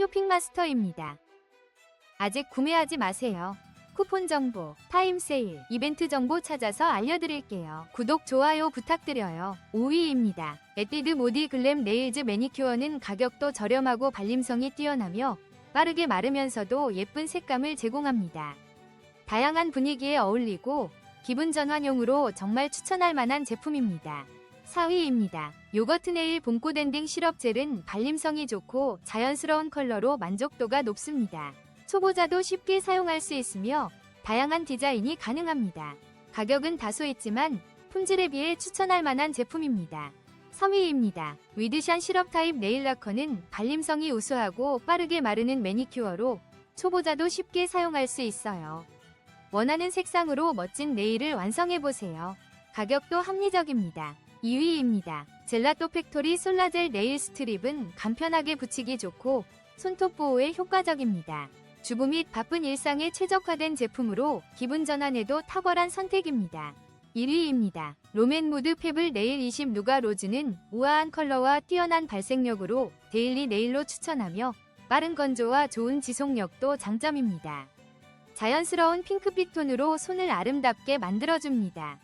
쇼핑마스터입니다. 아직 구매하지 마세요. 쿠폰 정보, 타임 세일, 이벤트 정보 찾아서 알려드릴게요. 구독, 좋아요 부탁드려요. 5위입니다. 에뛰드 모디 글램 네일즈 매니큐어는 가격도 저렴하고 발림성이 뛰어나며 빠르게 마르면서도 예쁜 색감을 제공합니다. 다양한 분위기에 어울리고 기분 전환용으로 정말 추천할 만한 제품입니다. 4위입니다. 요거트 네일 봄꽃 엔딩 시럽 젤은 발림성이 좋고 자연스러운 컬러로 만족도가 높습니다. 초보자도 쉽게 사용할 수 있으며 다양한 디자인이 가능합니다. 가격은 다소 있지만 품질에 비해 추천할 만한 제품입니다. 3위입니다. 위드샨 시럽 타입 네일 라커는 발림성이 우수하고 빠르게 마르는 매니큐어로 초보자도 쉽게 사용할 수 있어요. 원하는 색상으로 멋진 네일을 완성해보세요. 가격도 합리적입니다. 2위입니다. 젤라또 팩토리 솔라젤 네일 스트립은 간편하게 붙이기 좋고 손톱 보호에 효과적입니다. 주부 및 바쁜 일상에 최적화된 제품으로 기분 전환에도 탁월한 선택입니다. 1위입니다. 롬앤 무드 페블 네일 20 누가 로즈는 우아한 컬러와 뛰어난 발색력으로 데일리 네일로 추천하며 빠른 건조와 좋은 지속력도 장점입니다. 자연스러운 핑크빛 톤으로 손을 아름답게 만들어줍니다.